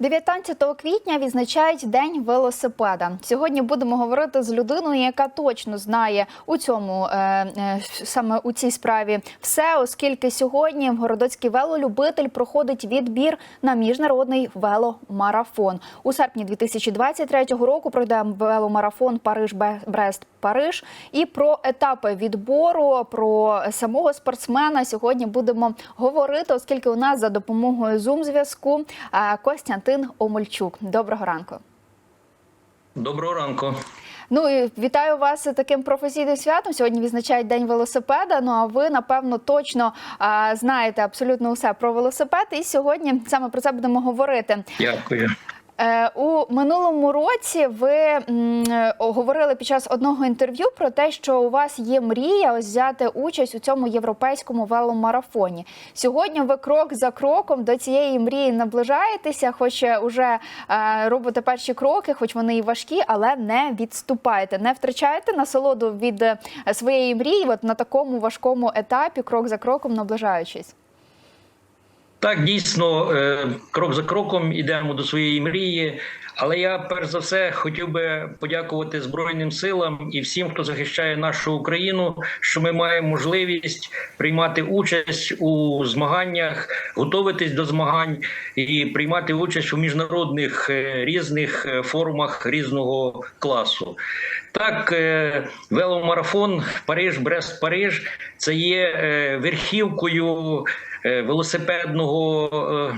19 квітня відзначають День велосипеда. Сьогодні будемо говорити з людиною, яка точно знає у цьому е, е, саме у цій справі все, оскільки сьогодні городоцький велолюбитель проходить відбір на міжнародний веломарафон. У серпні 2023 року пройде веломарафон Париж Брест Париж. І про етапи відбору, про самого спортсмена сьогодні будемо говорити, оскільки у нас за допомогою зум зв'язку Костянтин Омельчук. Доброго ранку. Доброго ранку. Ну і вітаю вас таким професійним святом. Сьогодні відзначають день велосипеда. Ну а ви напевно точно а, знаєте абсолютно усе про велосипед. І сьогодні саме про це будемо говорити. Дякую. Е, У минулому році ви е, говорили під час одного інтерв'ю про те, що у вас є мрія взяти участь у цьому європейському веломарафоні. Сьогодні ви крок за кроком до цієї мрії наближаєтеся, хоч е, робите перші кроки, хоч вони і важкі, але не відступаєте, не втрачаєте насолоду від своєї мрії, от на такому важкому етапі, крок за кроком наближаючись. Так, дійсно, е, крок за кроком йдемо до своєї мрії. Але я перш за все хотів би подякувати Збройним силам і всім, хто захищає нашу Україну, що ми маємо можливість приймати участь у змаганнях, готуватись до змагань і приймати участь у міжнародних е, різних е, форумах різного класу. Так, веломарафон Париж, Брест, Париж це є верхівкою велосипедного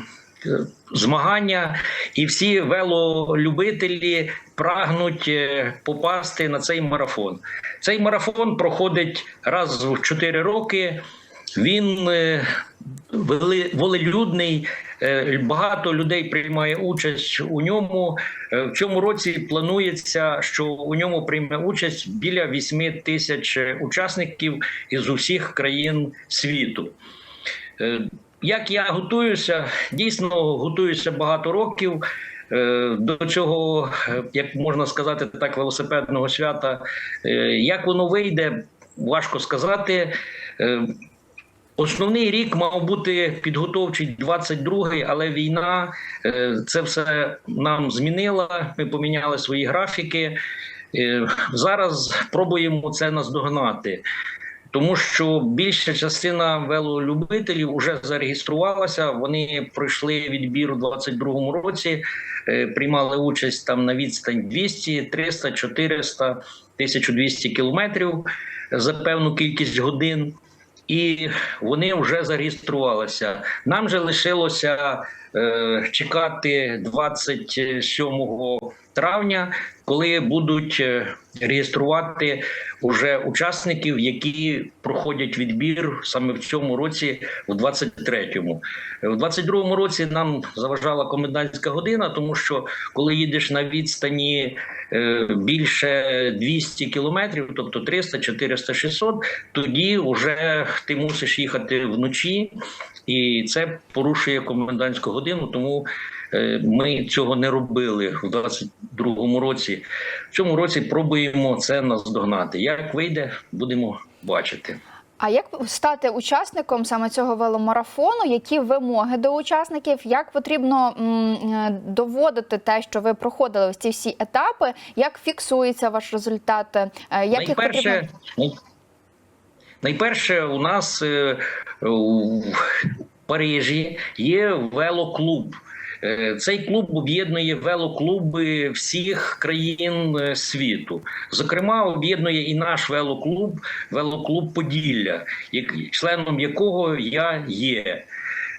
змагання, і всі велолюбителі прагнуть е, попасти на цей марафон. Цей марафон проходить раз в 4 роки. Він е, волелюдний, е, багато людей приймає участь у ньому. В цьому році планується, що у ньому прийме участь біля 8 тисяч учасників із усіх країн світу. Як я готуюся, дійсно готуюся багато років е, до цього, е, як можна сказати, так велосипедного свята. Е, як воно вийде, важко сказати. Основний рік мав бути підготовчий 22-й, але війна це все нам змінила. Ми поміняли свої графіки. Зараз пробуємо це наздогнати тому що більша частина велолюбителів вже зареєструвалася. Вони пройшли відбір у 2022 році, е, приймали участь там на відстань 200, 300, 400, 1200 кілометрів за певну кількість годин. І вони вже зареєструвалися. Нам же лишилося е, чекати 27 травня, коли будуть е, реєструвати уже учасників, які проходять відбір саме в цьому році, в 23-му. В 22-му році нам заважала комендантська година, тому що коли їдеш на відстані е, більше 200 кілометрів, тобто 300, 400, 600, тоді вже ти мусиш їхати вночі, і це порушує комендантську годину. Тому ми цього не робили в 22-му році. В цьому році пробуємо це наздогнати. Як вийде, будемо бачити. А як стати учасником саме цього веломарафону? Які вимоги до учасників? Як потрібно м, доводити те, що ви проходили ось ці всі етапи? Як фіксується ваш результат? Е, як найперше, їх потрібно... найперше, у нас е, у Парижі є велоклуб. Е, цей клуб об'єднує велоклуби всіх країн е, світу. Зокрема, об'єднує і наш велоклуб, велоклуб Поділля, членом якого я є.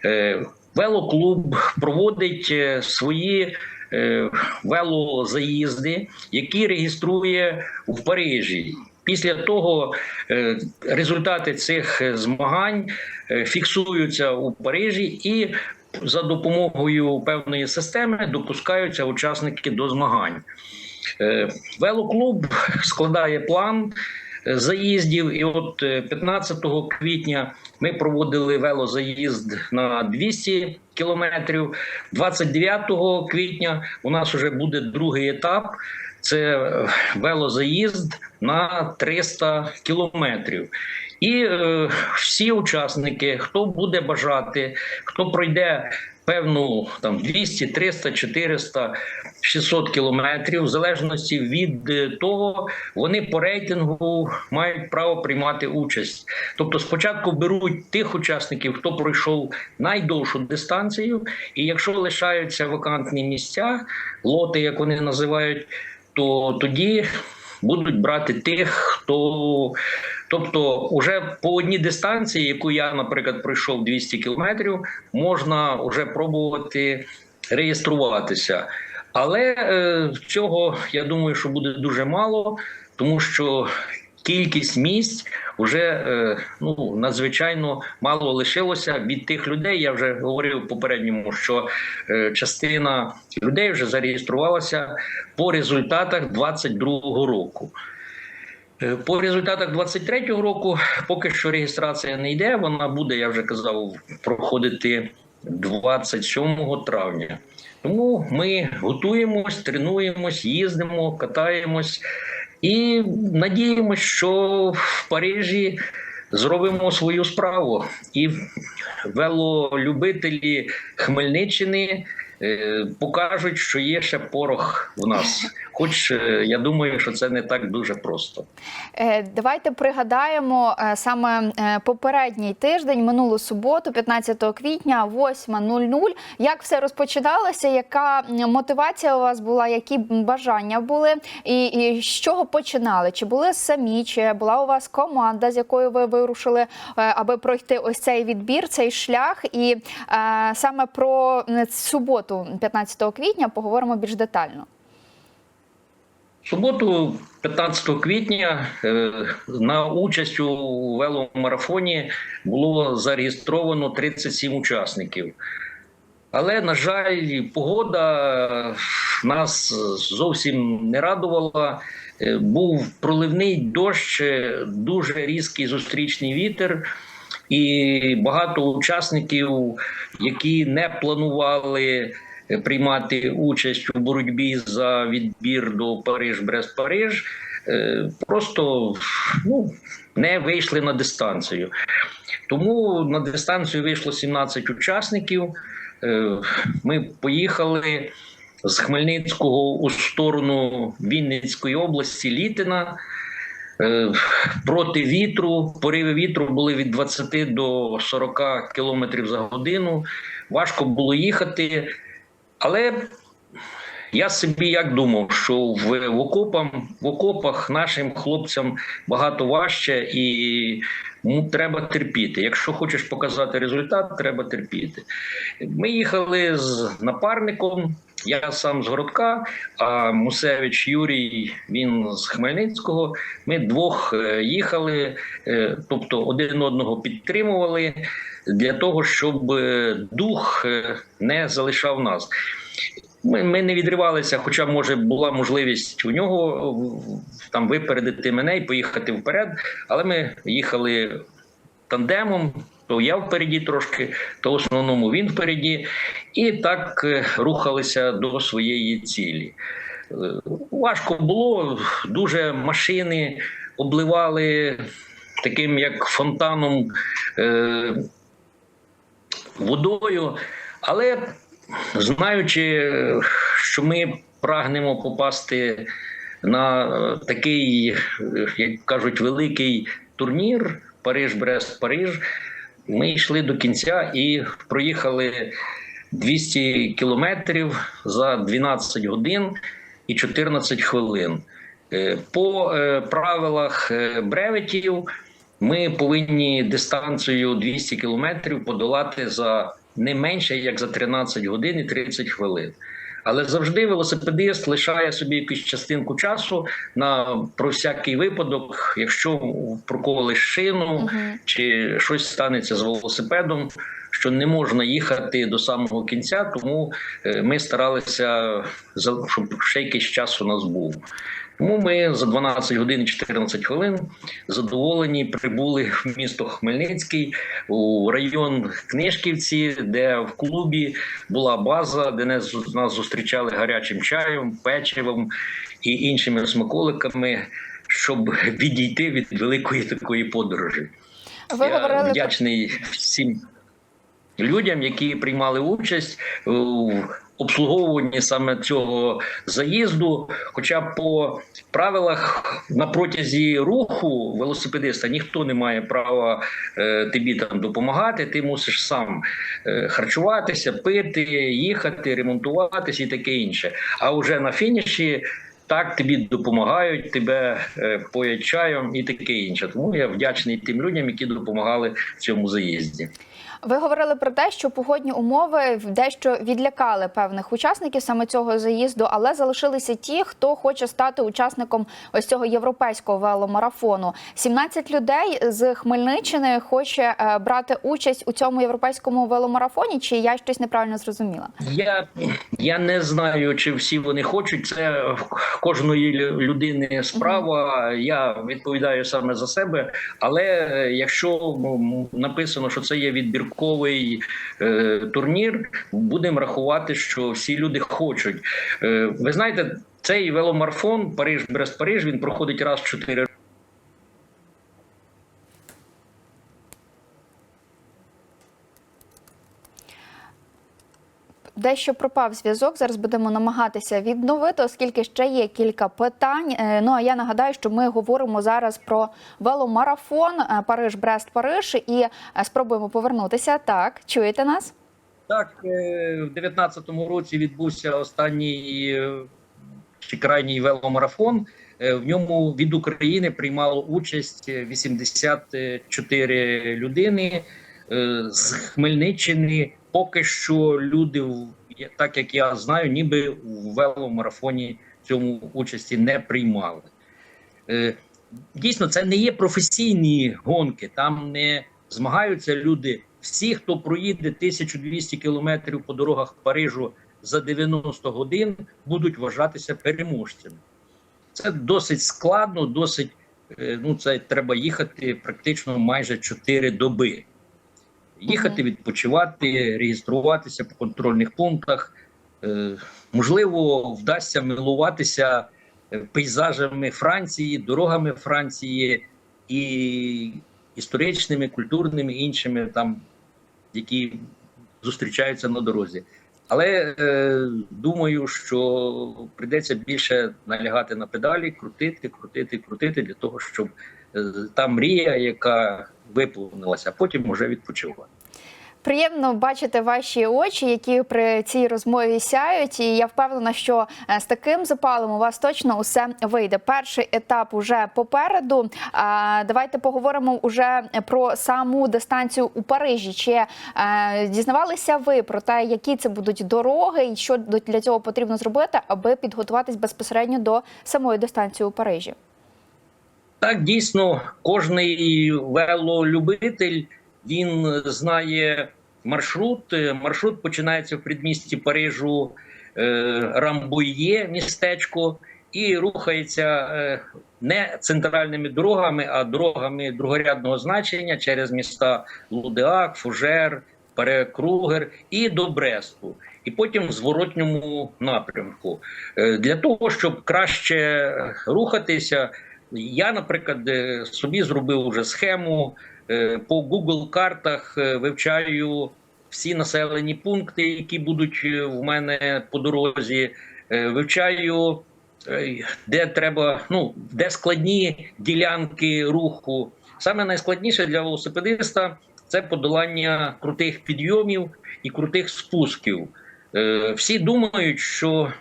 Е, велоклуб проводить свої велозаїзди, які реєструє в Парижі. Після того результати цих змагань фіксуються у Парижі і за допомогою певної системи допускаються учасники до змагань. Е, велоклуб складає план заїздів, і от 15 е, квітня ми проводили велозаїзд на 200 кілометрів. 29 квітня у нас вже буде другий етап. Це е, велозаїзд на 300 кілометрів. І е, всі учасники, хто буде бажати, хто пройде певну там 200, 300, 400, 600 кілометрів, в залежності від е, того, вони по рейтингу мають право приймати участь. Тобто, спочатку беруть тих учасників, хто пройшов найдовшу дистанцію, і якщо лишаються вакантні місця, лоти, як вони називають, то тоді будуть брати тих, хто. Тобто, уже по одній дистанції, яку я, наприклад, пройшов 200 кілометрів, можна вже пробувати реєструватися. Але е, цього я думаю, що буде дуже мало, тому що кількість місць вже е, ну надзвичайно мало лишилося від тих людей. Я вже говорив попередньому, що е, частина людей вже зареєструвалася по результатах 22-го року. Е, По результатах 23-го року поки що реєстрація не йде. Вона буде, я вже казав, проходити 27 травня. Тому ми готуємось, тренуємось, їздимо, катаємось і надіємося, що в Парижі зробимо свою справу. І велолюбителі Хмельниччини покажуть, що є ще порох в нас. Хоч е, я думаю, що це не так дуже просто. Е, Давайте пригадаємо е, саме е, попередній тиждень, минулу суботу, 15 квітня, 8.00. Як все розпочиналося? Яка мотивація у вас була? Які бажання були? І, і з чого починали? Чи були самі, чи була у вас команда, з якою ви вирушили, е, аби пройти ось цей відбір, цей шлях? І е, саме про е, суботу, 15 квітня, поговоримо більш детально. В суботу, 15 квітня, е, на участь у веломарафоні було зареєстровано 37 учасників. Але, на жаль, погода нас зовсім не радувала. Е, Був проливний дощ, е, дуже різкий зустрічний вітер, і багато учасників, які не планували приймати участь у боротьбі за відбір до Париж-Брест-Париж, е, просто ну, не вийшли на дистанцію. Тому на дистанцію вийшло 17 учасників. Е, Ми поїхали з Хмельницького у сторону Вінницької області Літина. Е, Проти вітру, пориви вітру були від 20 до 40 км за годину. Важко було їхати, але я собі як думав, що в, в, окопам, в окопах нашим хлопцям багато важче і ну, треба терпіти. Якщо хочеш показати результат, треба терпіти. Ми їхали з напарником. Я сам з городка, а Мусевич Юрій він з Хмельницького. Ми двох е, їхали, е, тобто один одного підтримували для того, щоб е, дух не залишав нас. Ми, ми не відривалися, хоча, може, була можливість у нього там випередити мене і поїхати вперед, але ми їхали тандемом. То я впереді трошки, то в основному він впереді, і так е, рухалися до своєї цілі. Е, Важко було, дуже машини обливали таким як фонтаном е, водою, але знаючи, що ми прагнемо попасти на такий, як кажуть, великий турнір Париж-Брест-Париж, ми йшли до кінця і проїхали 200 кілометрів за 12 годин і 14 хвилин. Е, По е, правилах е, бреветів ми повинні дистанцію 200 кілометрів подолати за не менше як за 13 годин і 30 хвилин. Але завжди велосипедист лишає собі якусь частинку часу на про всякий випадок, якщо проколиш шину Мгм. чи щось станеться з велосипедом, що не можна їхати до самого кінця, тому е, ми старалися щоб ще якийсь час у нас був. Тому ми за 12 годин і 14 хвилин задоволені прибули в місто Хмельницький у район Книжківці, де в клубі була база, де нас, нас зустрічали гарячим чаєм, печивом і іншими смаколиками, щоб відійти від великої такої подорожі. Ви Я говорили вдячний всім. людям, які приймали участь обслуговуванні саме цього заїзду. Хоча по правилах на протязі руху велосипедиста ніхто не має права е, тобі там допомагати. Ти мусиш сам е, харчуватися, пити, їхати, ремонтуватися і таке інше. А вже на фініші. Так тобі допомагають, тебе е, поять чаєм і таке інше. Тому я вдячний тим людям, які допомагали в цьому заїзді. Ви говорили про те, що погодні умови дещо відлякали певних учасників саме цього заїзду, але залишилися ті, хто хоче стати учасником ось цього європейського веломарафону. 17 людей з Хмельниччини хоче е, брати участь у цьому європейському веломарафоні. Чи я щось неправильно зрозуміла? Я, я не знаю, чи всі вони хочуть. Це кожної людини справа. Я відповідаю саме за себе. Але е, якщо написано, що це є відбірковий е, турнір, будемо рахувати, що всі люди хочуть. Е, ви знаєте, цей веломарафон Париж Брест Париж він проходить раз в 4 Дещо пропав зв'язок. Зараз будемо намагатися відновити, оскільки ще є кілька питань. Е, Ну а я нагадаю, що ми говоримо зараз про веломарафон Париж, Брест, Париж, і е, спробуємо повернутися. Так, чуєте нас? Так, е, в 19-му році відбувся останній чи крайній веломарафон. В ньому від України приймало участь 84 людини з Хмельниччини. Поки що люди, так як я знаю, ніби в веломарафоні цьому участі не приймали. Е, Дійсно, це не є професійні гонки. Там не змагаються люди. Всі, хто проїде 1200 кілометрів по дорогах Парижу за 90 годин, будуть вважатися переможцями. Це досить складно, досить е, ну це треба їхати практично майже 4 доби. Їхати, відпочивати, реєструватися по контрольних пунктах. Е, Можливо, вдасться милуватися е, пейзажами Франції, дорогами Франції і історичними, культурними іншими, там, які зустрічаються на дорозі. Але е, думаю, що прийдеться більше налягати на педалі, крутити, крутити, крутити для того, щоб е, та мрія, яка виповнилася, а потім вже відпочивати. Приємно бачити ваші очі, які при цій розмові сяють. І я впевнена, що е, з таким запалом у вас точно усе вийде. Перший етап уже попереду. Давайте поговоримо уже про саму дистанцію у Парижі. Чи е, дізнавалися ви про те, які це будуть дороги, і що для цього потрібно зробити, аби підготуватись безпосередньо до самої дистанції у Парижі? Так, дійсно, кожний велолюбитель він знає маршрут. Е, Маршрут починається в предмісті Парижу е, Рамбує, містечко, і рухається е, не центральними дорогами, а дорогами другорядного значення через міста Лудеак, Фужер, Перекругер і до Бресту. І потім в зворотньому напрямку. Для того, щоб краще рухатися, я, наприклад, е, собі зробив вже схему е, по Google картах, е, вивчаю всі населені пункти, які будуть в мене по дорозі. Вивчаю, де треба, ну де складні ділянки руху. Саме найскладніше для велосипедиста це подолання крутих підйомів і крутих спусків. Всі думають, що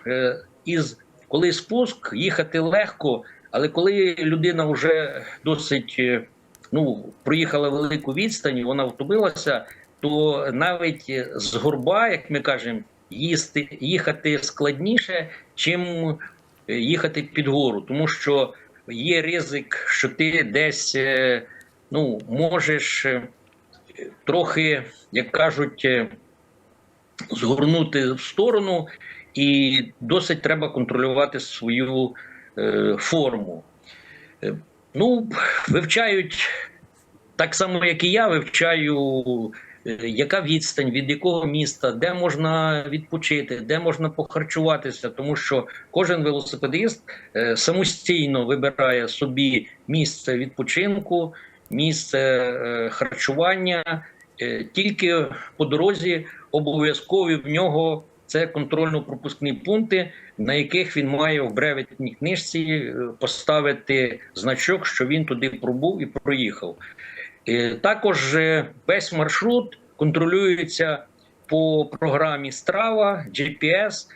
із коли спуск їхати легко, але коли людина вже досить е, ну, проїхала велику відстань, вона втомилася, то навіть з горба, як ми кажемо, їсти, їхати складніше, чим е, їхати під гору, тому що є ризик, що ти десь е, ну, можеш трохи, як кажуть, згорнути в сторону, і досить треба контролювати свою форму. Е, ну, вивчають так само, як і я, вивчаю, е, яка відстань, від якого міста, де можна відпочити, де можна похарчуватися, тому що кожен велосипедист е, самостійно вибирає собі місце відпочинку, місце е, харчування. Е, Тільки по дорозі обов'язкові в нього це контрольно-пропускні пункти, на яких він має в бреветній книжці е, поставити значок, що він туди пробув і проїхав. Е, Також е, весь маршрут контролюється по програмі Strava, GPS.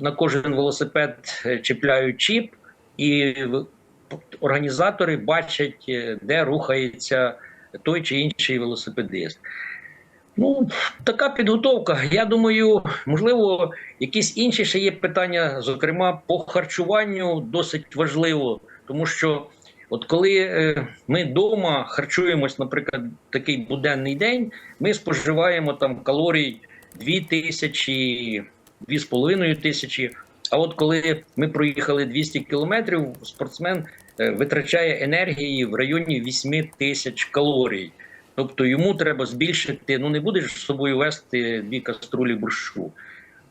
На кожен велосипед чіпляють чіп, і організатори бачать, де рухається той чи інший велосипедист. Ну, така підготовка. Я думаю, можливо, якісь інші ще є питання, зокрема, по харчуванню досить важливо, тому що от коли е, ми вдома харчуємось, наприклад, такий буденний день, ми споживаємо там калорій 2 тисячі, 2,5 тисячі. А от коли ми проїхали 200 кілометрів, спортсмен е, витрачає енергії в районі 8 тисяч калорій. Тобто йому треба збільшити, ну не будеш з собою вести дві каструлі борщу.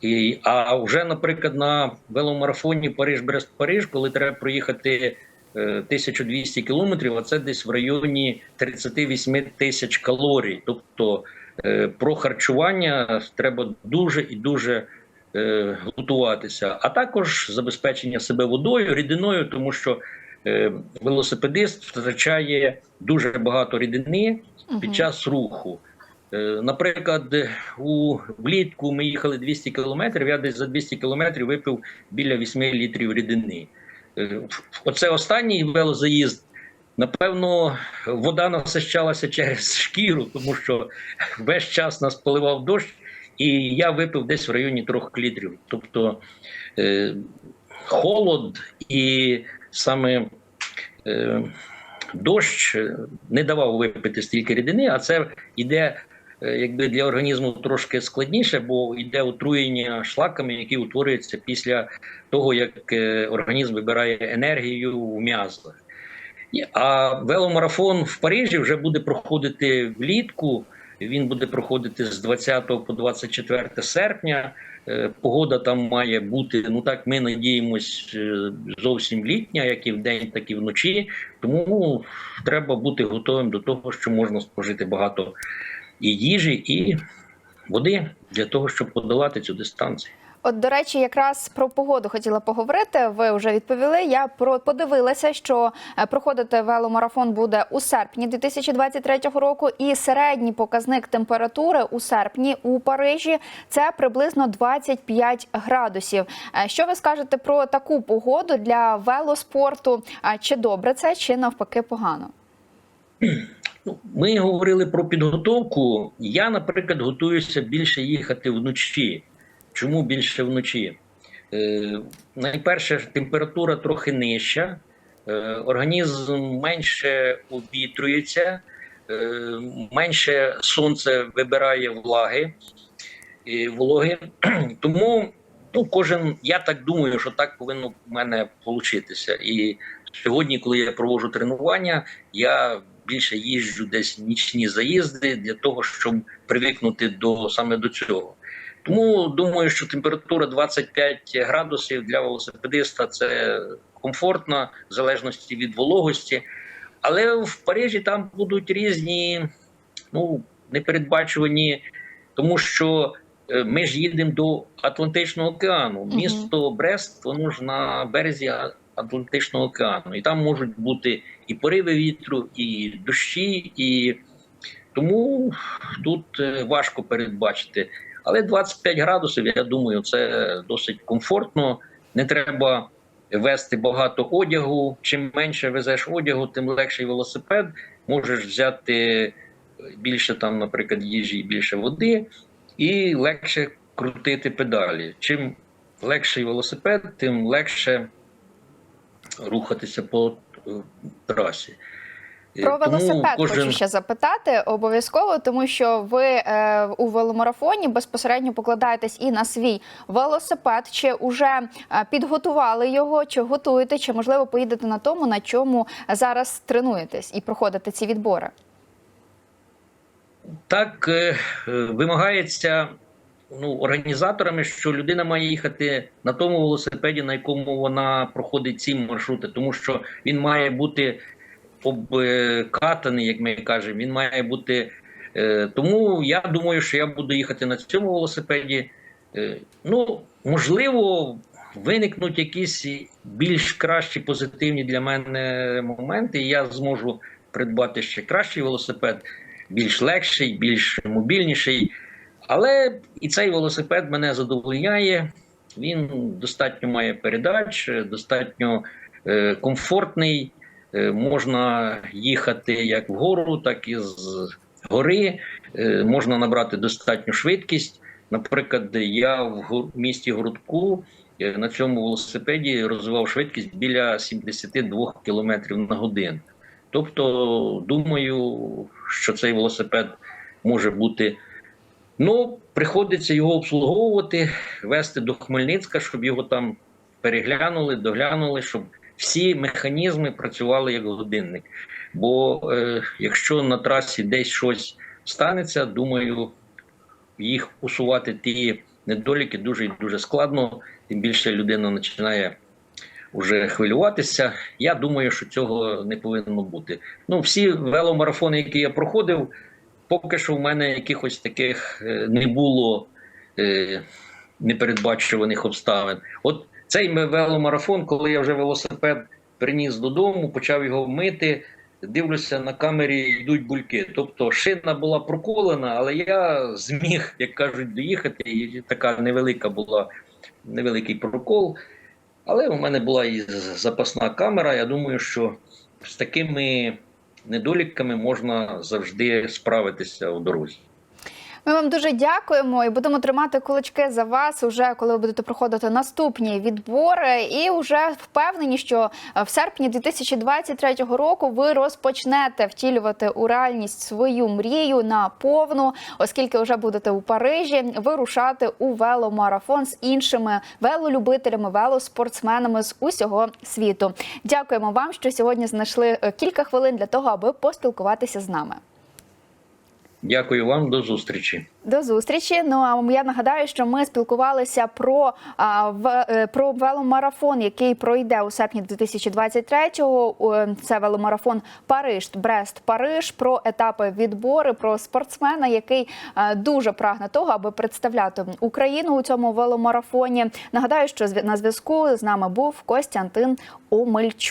І, а вже, наприклад, на веломарафоні Париж-Брест-Париж, коли треба проїхати е, 1200 кілометрів, а це десь в районі 38 тисяч калорій. Тобто е, про харчування треба дуже і дуже е, готуватися, а також забезпечення себе водою, рідиною, тому що е, велосипедист втрачає дуже багато рідини. Під час руху. Е, Наприклад, у влітку ми їхали 200 кілометрів. Я десь за 200 кілометрів випив біля 8 літрів рідини. Е, Оце останній велозаїзд. Напевно, вода насищалася через шкіру, тому що весь час нас поливав дощ, і я випив десь в районі 3 літрів. Тобто е, холод і саме е, дощ е, не давав випити стільки рідини, а це йде е, якби для організму трошки складніше, бо йде отруєння шлаками, які утворюються після того, як е, організм вибирає енергію в м'язах. А веломарафон в Парижі вже буде проходити влітку. Він буде проходити з 20 по 24 серпня. Е, Погода там має бути. Ну так ми надіємось е, зовсім літня, як і вдень, так і вночі. Тому треба бути готовим до того, що можна спожити багато і їжі, і води для того, щоб подолати цю дистанцію. От, до речі, якраз про погоду хотіла поговорити. Ви вже відповіли. Я про подивилася, що е, проходити веломарафон буде у серпні 2023 року, і середній показник температури у серпні у Парижі це приблизно 25 градусів. Е, Що ви скажете про таку погоду для велоспорту? Чи добре це, чи навпаки погано? Ну, Ми говорили про підготовку. Я, наприклад, готуюся більше їхати вночі. Чому більше вночі? Е, найперше, температура трохи нижча, е, організм менше обітрується, е, менше сонце вибирає влаги, і вологи. Тому ну, кожен, я так думаю, що так повинно в мене получитися. І сьогодні, коли я проводжу тренування, я більше їжджу десь нічні заїзди для того, щоб привикнути до саме до цього. Тому думаю, що температура 25 градусів для велосипедиста це комфортно, в залежності від вологості. Але в Парижі там будуть різні, ну непередбачувані, тому що е, ми ж їдемо до Атлантичного океану. Місто Брест, воно ж на березі Атлантичного океану, і там можуть бути і пориви вітру, і дощі, і тому тут е, важко передбачити. Але 25 градусів, я думаю, це досить комфортно. Не треба вести багато одягу. Чим менше везеш одягу, тим легший велосипед. Можеш взяти більше там, наприклад, їжі, і більше води, і легше крутити педалі. Чим легший велосипед, тим легше рухатися по е, трасі. Про велосипед кожен- хочу ще запитати обов'язково, тому що ви е, у веломарафоні безпосередньо покладаєтесь і на свій велосипед. Чи вже е, підготували його, чи готуєте, чи можливо поїдете на тому, на чому зараз тренуєтесь і проходите ці відбори? так е, е, вимагається ну, організаторами, що людина має їхати на тому велосипеді, на якому вона проходить ці маршрути, тому що він має бути обкатаний, як ми кажемо, він має бути Е, Тому я думаю, що я буду їхати на цьому велосипеді. Е, Ну, можливо, виникнуть якісь більш кращі позитивні для мене моменти, і я зможу придбати ще кращий велосипед, більш легший, більш мобільніший. Але і цей велосипед мене задовольняє. Він достатньо має передач, достатньо е, комфортний. Е, можна їхати як вгору, так і з гори. Е, можна набрати достатню швидкість. Наприклад, я в місті Грудку е, на цьому велосипеді розвивав швидкість біля 72 км на годину. Тобто, думаю, що цей велосипед може бути. Ну, приходиться його обслуговувати, вести до Хмельницька, щоб його там переглянули, доглянули, щоб всі механізми працювали як годинник. Бо е, якщо на трасі десь щось станеться, думаю, їх усувати ті недоліки дуже і дуже складно. Тим більше людина починає вже хвилюватися. Я думаю, що цього не повинно бути. Ну, всі веломарафони, які я проходив, поки що в мене якихось таких е, не було е, непередбачуваних обставин. От цей веломарафон, коли я вже велосипед приніс додому, почав його мити. Дивлюся, на камері йдуть бульки. Тобто шина була проколена, але я зміг, як кажуть, доїхати. І така невелика була невеликий прокол. Але у мене була і запасна камера. Я думаю, що з такими недоліками можна завжди справитися у дорозі. Ми вам дуже дякуємо і будемо тримати кулачки за вас, уже коли ви будете проходити наступні відбори. І вже впевнені, що е, в серпні 2023 року ви розпочнете втілювати у реальність свою мрію на повну, оскільки вже будете у Парижі вирушати у веломарафон з іншими велолюбителями, велоспортсменами з усього світу. Дякуємо вам, що сьогодні знайшли е, кілька хвилин для того, аби поспілкуватися з нами. Дякую вам, до зустрічі. До зустрічі. Ну а я нагадаю, що ми спілкувалися про а, в, е, про веломарафон, який пройде у серпні 2023-го. Е, Це веломарафон Париж, Брест, Париж. Про етапи відбори, про спортсмена, який е, дуже прагне того, аби представляти Україну у цьому веломарафоні. Нагадаю, що на зв'язку з нами був Костянтин Омельчук.